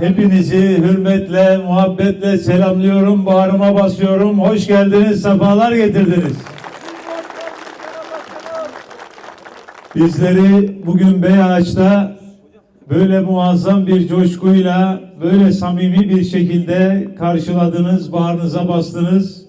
Hepinizi hürmetle, muhabbetle selamlıyorum, bağrıma basıyorum. Hoş geldiniz, sefalar getirdiniz. Bizleri bugün Beyağaç'ta böyle muazzam bir coşkuyla, böyle samimi bir şekilde karşıladınız, bağrınıza bastınız.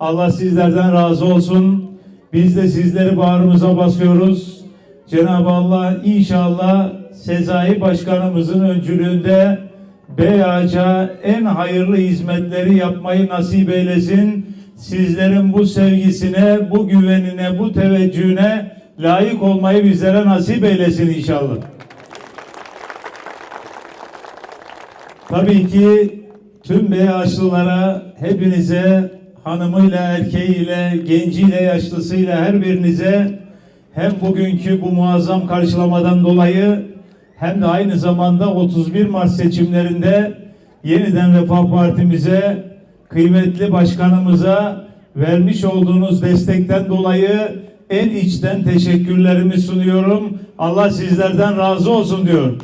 Allah sizlerden razı olsun. Biz de sizleri bağrımıza basıyoruz. Cenab-ı Allah inşallah Sezai Başkanımızın öncülüğünde Beyağaç'a en hayırlı hizmetleri yapmayı nasip eylesin. Sizlerin bu sevgisine, bu güvenine, bu teveccühüne layık olmayı bizlere nasip eylesin inşallah. Tabii ki tüm Beyağaçlılara, hepinize, hanımıyla, erkeğiyle, genciyle, yaşlısıyla her birinize hem bugünkü bu muazzam karşılamadan dolayı hem de aynı zamanda 31 Mart seçimlerinde yeniden Refah Partimize, kıymetli başkanımıza vermiş olduğunuz destekten dolayı en içten teşekkürlerimi sunuyorum. Allah sizlerden razı olsun diyorum.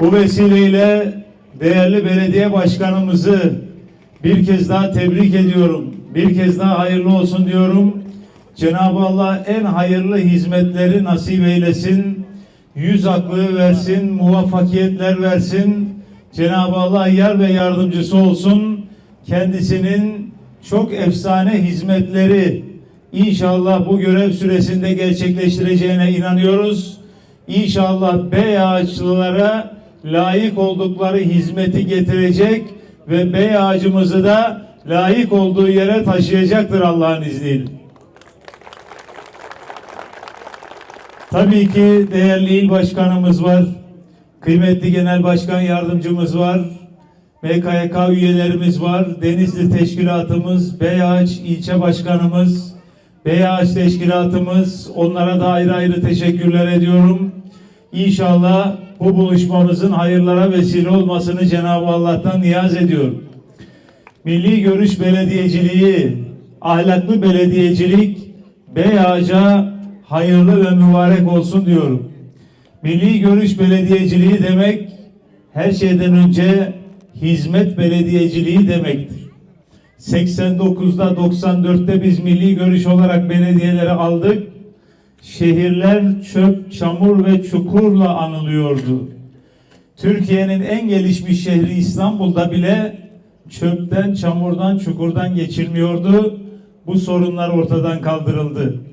Bu vesileyle değerli belediye başkanımızı bir kez daha tebrik ediyorum. Bir kez daha hayırlı olsun diyorum. Cenab-ı Allah en hayırlı hizmetleri nasip eylesin. Yüz aklı versin, muvaffakiyetler versin. Cenab-ı Allah yar ve yardımcısı olsun. Kendisinin çok efsane hizmetleri inşallah bu görev süresinde gerçekleştireceğine inanıyoruz. İnşallah bey ağaçlılara layık oldukları hizmeti getirecek ve bey da layık olduğu yere taşıyacaktır Allah'ın izniyle. Tabii ki değerli il başkanımız var. Kıymetli genel başkan yardımcımız var. MKYK üyelerimiz var. Denizli teşkilatımız, Beyağaç ilçe başkanımız, Beyağaç teşkilatımız. Onlara da ayrı ayrı teşekkürler ediyorum. İnşallah bu buluşmamızın hayırlara vesile olmasını Cenab-ı Allah'tan niyaz ediyorum. Milli Görüş Belediyeciliği, ahlaklı belediyecilik Beyağaç'a hayırlı ve mübarek olsun diyorum. Milli Görüş Belediyeciliği demek her şeyden önce hizmet belediyeciliği demektir. 89'da 94'te biz milli görüş olarak belediyeleri aldık. Şehirler çöp, çamur ve çukurla anılıyordu. Türkiye'nin en gelişmiş şehri İstanbul'da bile çöpten, çamurdan, çukurdan geçilmiyordu. Bu sorunlar ortadan kaldırıldı.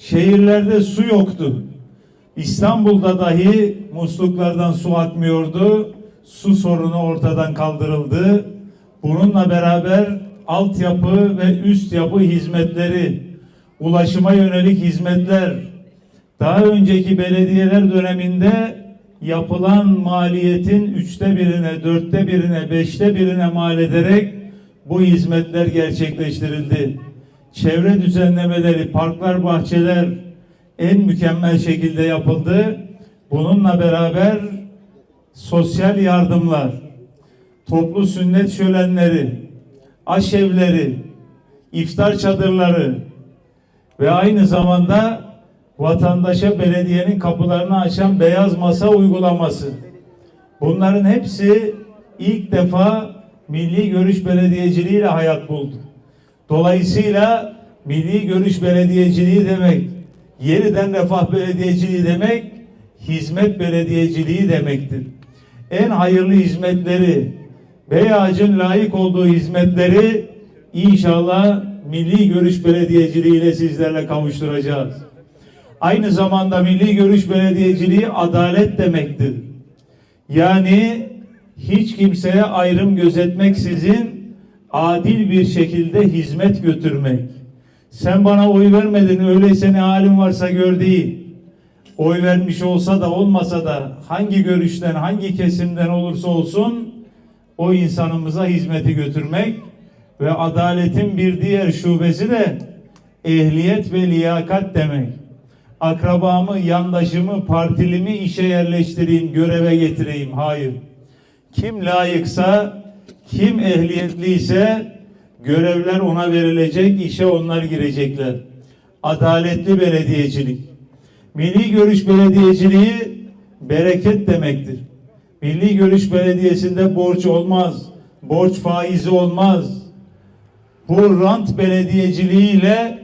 Şehirlerde su yoktu. İstanbul'da dahi musluklardan su akmıyordu. Su sorunu ortadan kaldırıldı. Bununla beraber altyapı ve üst yapı hizmetleri, ulaşıma yönelik hizmetler, daha önceki belediyeler döneminde yapılan maliyetin üçte birine, dörtte birine, beşte birine mal ederek bu hizmetler gerçekleştirildi. Çevre düzenlemeleri, parklar, bahçeler en mükemmel şekilde yapıldı. Bununla beraber sosyal yardımlar, toplu sünnet şölenleri, aşevleri, iftar çadırları ve aynı zamanda vatandaşa belediyenin kapılarını açan beyaz masa uygulaması. Bunların hepsi ilk defa Milli Görüş Belediyeciliği ile hayat buldu. Dolayısıyla Milli Görüş Belediyeciliği demek, yeniden Refah Belediyeciliği demek, hizmet belediyeciliği demektir. En hayırlı hizmetleri, Beyağaç'ın layık olduğu hizmetleri inşallah Milli Görüş Belediyeciliği ile sizlerle kavuşturacağız. Aynı zamanda Milli Görüş Belediyeciliği adalet demektir. Yani hiç kimseye ayrım gözetmeksizin adil bir şekilde hizmet götürmek. Sen bana oy vermedin öyleyse ne halin varsa gör değil. Oy vermiş olsa da olmasa da hangi görüşten hangi kesimden olursa olsun o insanımıza hizmeti götürmek ve adaletin bir diğer şubesi de ehliyet ve liyakat demek. Akrabamı, yandaşımı, partilimi işe yerleştireyim, göreve getireyim. Hayır. Kim layıksa, kim ehliyetliyse görevler ona verilecek, işe onlar girecekler. Adaletli belediyecilik. Milli Görüş Belediyeciliği bereket demektir. Milli Görüş Belediyesi'nde borç olmaz. Borç faizi olmaz. Bu rant belediyeciliğiyle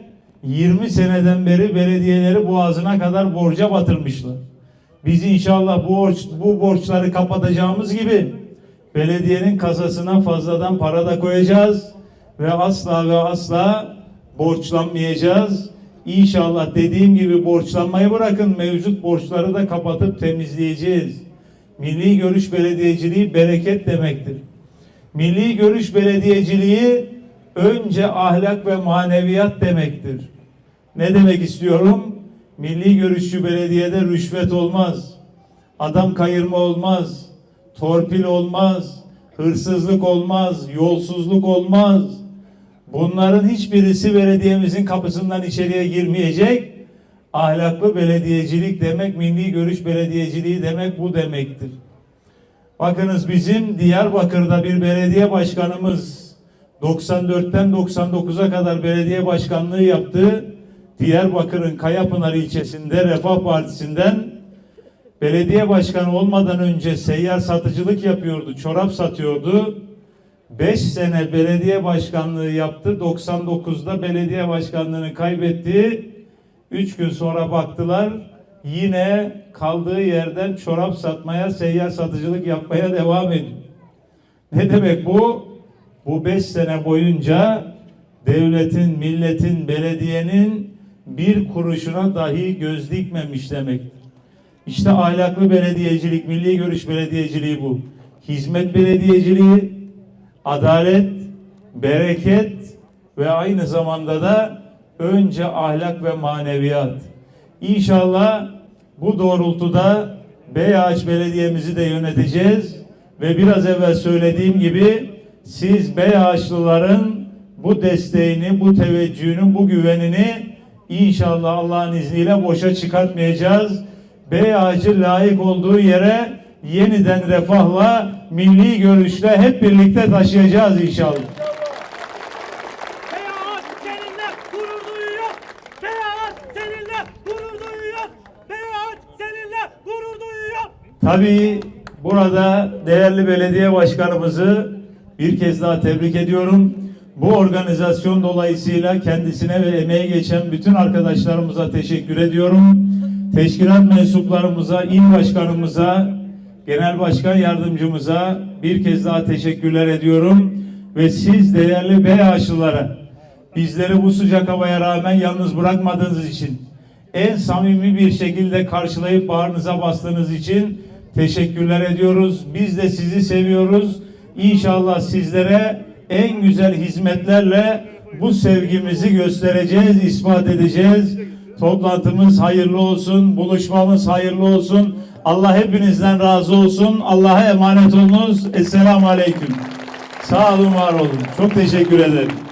20 seneden beri belediyeleri boğazına kadar borca batırmışlar. Biz inşallah bu borç, bu borçları kapatacağımız gibi belediyenin kasasına fazladan para da koyacağız ve asla ve asla borçlanmayacağız. İnşallah dediğim gibi borçlanmayı bırakın mevcut borçları da kapatıp temizleyeceğiz. Milli görüş belediyeciliği bereket demektir. Milli görüş belediyeciliği önce ahlak ve maneviyat demektir. Ne demek istiyorum? Milli görüşçü belediyede rüşvet olmaz. Adam kayırma olmaz. Torpil olmaz. Hırsızlık olmaz. Yolsuzluk olmaz. Bunların hiçbirisi belediyemizin kapısından içeriye girmeyecek. Ahlaklı belediyecilik demek, milli görüş belediyeciliği demek bu demektir. Bakınız bizim Diyarbakır'da bir belediye başkanımız 94'ten 99'a kadar belediye başkanlığı yaptı. Diyarbakır'ın Kayapınar ilçesinde Refah Partisi'nden belediye başkanı olmadan önce seyyar satıcılık yapıyordu, çorap satıyordu. 5 sene belediye başkanlığı yaptı. 99'da belediye başkanlığını kaybetti. 3 gün sonra baktılar yine kaldığı yerden çorap satmaya, seyyar satıcılık yapmaya devam ediyor. Ne demek bu? Bu 5 sene boyunca devletin, milletin, belediyenin bir kuruşuna dahi göz dikmemiş demektir. İşte ahlaklı belediyecilik, milli görüş belediyeciliği bu. Hizmet belediyeciliği, adalet, bereket ve aynı zamanda da önce ahlak ve maneviyat. İnşallah bu doğrultuda Beyağaç Belediye'mizi de yöneteceğiz ve biraz evvel söylediğim gibi siz Beyağaçlıların bu desteğini, bu teveccühünü, bu güvenini inşallah Allah'ın izniyle boşa çıkartmayacağız. Beyağaç'ı layık olduğu yere yeniden refahla, milli görüşle hep birlikte taşıyacağız inşallah. Tabii burada değerli belediye başkanımızı bir kez daha tebrik ediyorum. Bu organizasyon dolayısıyla kendisine ve emeği geçen bütün arkadaşlarımıza teşekkür ediyorum. Teşkilat mensuplarımıza, il başkanımıza, genel başkan yardımcımıza bir kez daha teşekkürler ediyorum. Ve siz değerli BAŞ'lılara bizleri bu sıcak havaya rağmen yalnız bırakmadığınız için en samimi bir şekilde karşılayıp bağrınıza bastığınız için teşekkürler ediyoruz. Biz de sizi seviyoruz. İnşallah sizlere en güzel hizmetlerle bu sevgimizi göstereceğiz, ispat edeceğiz. Toplantımız hayırlı olsun, buluşmamız hayırlı olsun. Allah hepinizden razı olsun. Allah'a emanet olunuz. Esselamu Aleyküm. Sağ olun, var olun. Çok teşekkür ederim.